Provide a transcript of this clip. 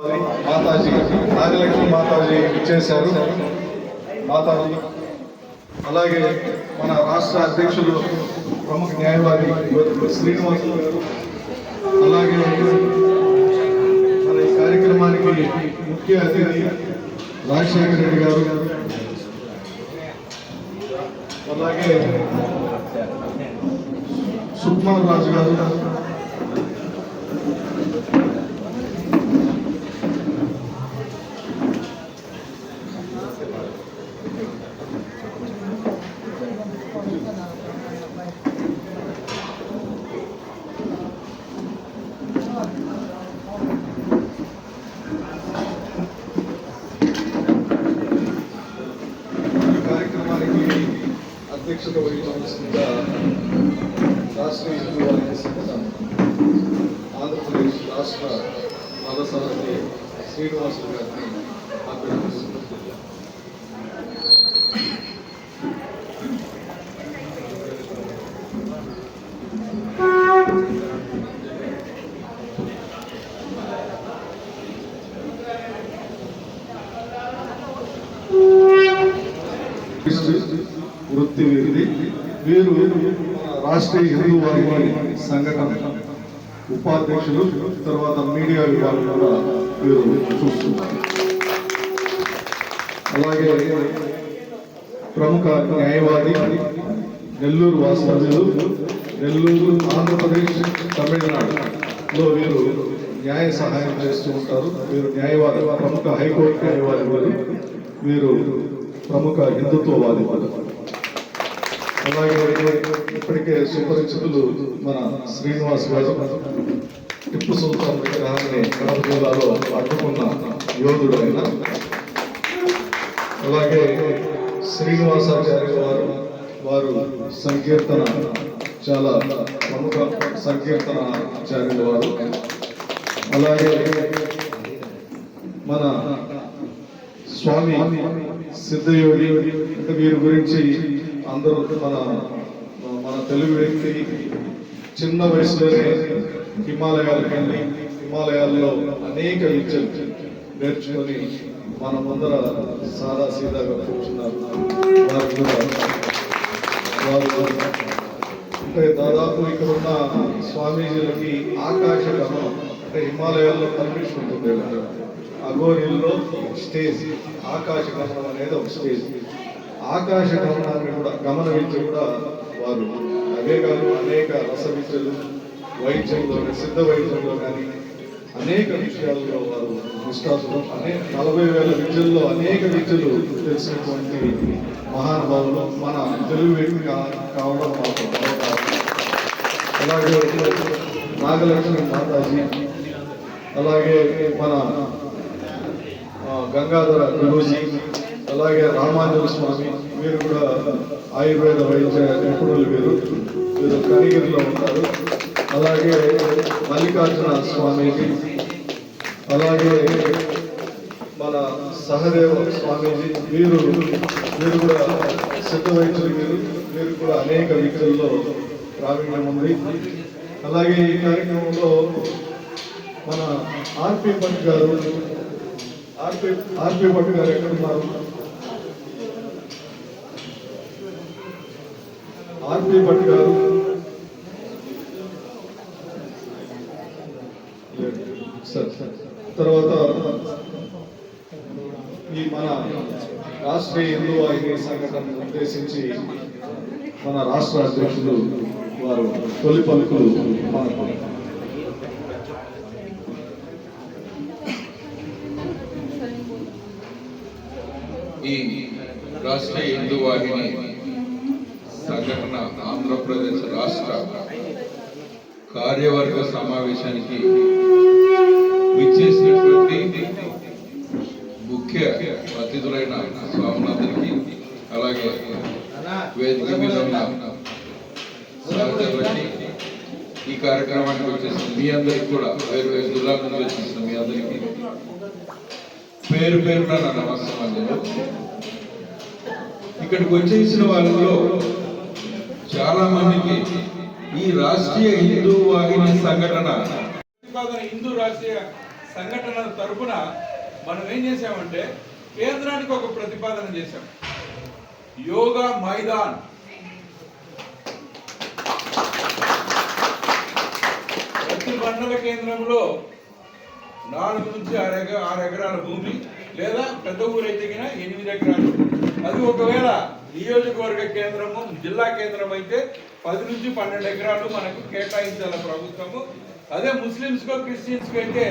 మాతాజీ నాగలక్ష్మి మాతాజీ ఇచ్చేశారు మాతాజీ అలాగే మన రాష్ట్ర అధ్యక్షులు ప్రముఖ న్యాయవాది శ్రీనివాసు గారు అలాగే మన ఈ కార్యక్రమానికి ముఖ్య అతిథి రాజశేఖర రెడ్డి గారు అలాగే సుకుమార్ రాజు గారు ఈ కార్యక్రమానికి అధ్యక్షత వహించవలసిందిగా రాష్ట్ర హిందూ వారికి ఆంధ్రప్రదేశ్ రాష్ట్ర మదసారథి శ్రీనివాసులు గారిని అభ్యర్థిస్తున్నాను వృత్తి వీరిది వీరు రాష్ట్రీయ హిందూ వారి సంఘటన. ఉపాధ్యక్షులు తర్వాత మీడియా విభాగం కూడా వీరు చూస్తున్నారు. అలాగే ప్రముఖ న్యాయవాది నెల్లూరు వాస్తవ్యులు నెల్లూరు ఆంధ్రప్రదేశ్ తమిళనాడులో వీరు న్యాయ సహాయం చేస్తూ ఉంటారు. వీరు న్యాయవాది ప్రముఖ హైకోర్టు న్యాయవాది వారు. వీరు ప్రముఖ హిందుత్వవాది వారు. అలాగే ఇప్పటికే సుపరిచితులు మన శ్రీనివాస్ గారు టిప్పు సుల్తాన్ విగ్రహాన్ని కడప జిల్లాలో అడ్డుకున్న యోధుడు ఆయన అలాగే శ్రీనివాసాచార్య వారు వారు సంకీర్తన చాలా ప్రముఖ సంకీర్తన ఆచార్యులు వారు. అలాగే మన స్వామి సిద్ధయోగి అంటే వీరి గురించి అందరూ మన మన తెలుగు వ్యక్తి చిన్న వయసులోనే హిమాలయాలకు వెళ్ళి హిమాలయాల్లో అనేక విద్యలు నేర్చుకొని మన ముందర సాదా సీదాగా కూర్చున్నారు. వారు కూడా వారు అంటే దాదాపు ఇక్కడ ఉన్న స్వామీజీలకి ఆకాశ గమనం అంటే హిమాలయాల్లో కనిపిస్తుంటుంది అగోరిల్లో స్టేజ్ ఆకాశ గమనం అనేది ఒక స్టేజ్. ఆకాశ గమనాన్ని కూడా గమన విద్య కూడా వారు. అదే కాదు అనేక రస విద్యలు వైద్యంలో సిద్ధ వైద్యంలో కానీ అనేక విషయాల్లో వారు నిష్ఠాతులు. అనేక నలభై వేల విద్యల్లో అనేక విద్యలు తెలిసినటువంటి మహానుభావులు మన తెలుగు వ్యక్తి కావడం మాకు అలాగే నాగలక్ష్మి మాతాజీ అలాగే మన గంగాధర గురూజీ అలాగే రామానుజ స్వామి వీరు కూడా ఆయుర్వేద వైద్య నిపుణులు వీరు వీరు కనిగిరిలో ఉంటారు అలాగే మల్లికార్జున స్వామీజీ అలాగే మన సహదేవ స్వామీజీ వీరు వీరు కూడా సిద్ధ వైద్యులు వీరు వీరు కూడా అనేక విద్యల్లో ప్రావీణ్యం ఉంది. అలాగే ఈ కార్యక్రమంలో మన ఆర్పి భట్ గారు ఆర్పి ఆర్పి భట్ గారు ఎక్కడున్నారు ఆర్పి భట్ గారు తర్వాత ఈ మన రాష్ట్రీయ హిందూ వాహిని సంఘటనను ఉద్దేశించి మన రాష్ట్ర అధ్యక్షులు వారు తొలి పలుకులు ఈ రాష్ట్రీయ హిందూ వాహిని సంఘటన ఆంధ్రప్రదేశ్ రాష్ట్ర కార్యవర్గ సమావేశానికి విచ్చేసినటువంటి ముఖ్య అతిథులైన స్వాములందరికీ అలాగే వేదిక మీద ఉన్న సహచరులకి ఈ కార్యక్రమానికి వచ్చేసిన మీ అందరికి కూడా వేరు వేరు జిల్లాల నుంచి వచ్చేసిన మీ అందరికీ పేరు పేరున నా నమస్కారాలు ఇక్కడికి వచ్చేసిన వాళ్ళలో చాలా మందికి ఈ రాష్ట్రీయ హిందూ వాహిని సంఘటన. హిందూ రాష్ట్రీయ సంఘటనల తరపున మనం ఏం చేసామంటే కేంద్రానికి ఒక ప్రతిపాదన చేశాం. యోగా మైదాన్. ప్రతి మండల కేంద్రంలో నాలుగు నుంచి ఆరు ఎకర ఆరు ఎకరాల భూమి లేదా పెద్ద ఊరైతే ఎనిమిది ఎకరాలు. అది ఒకవేళ నియోజకవర్గ కేంద్రము జిల్లా కేంద్రం అయితే పది నుంచి పన్నెండు ఎకరాలు మనకు కేటాయించాలి ప్రభుత్వము. అదే ముస్లిమ్స్కో క్రిస్టియన్స్కో అయితే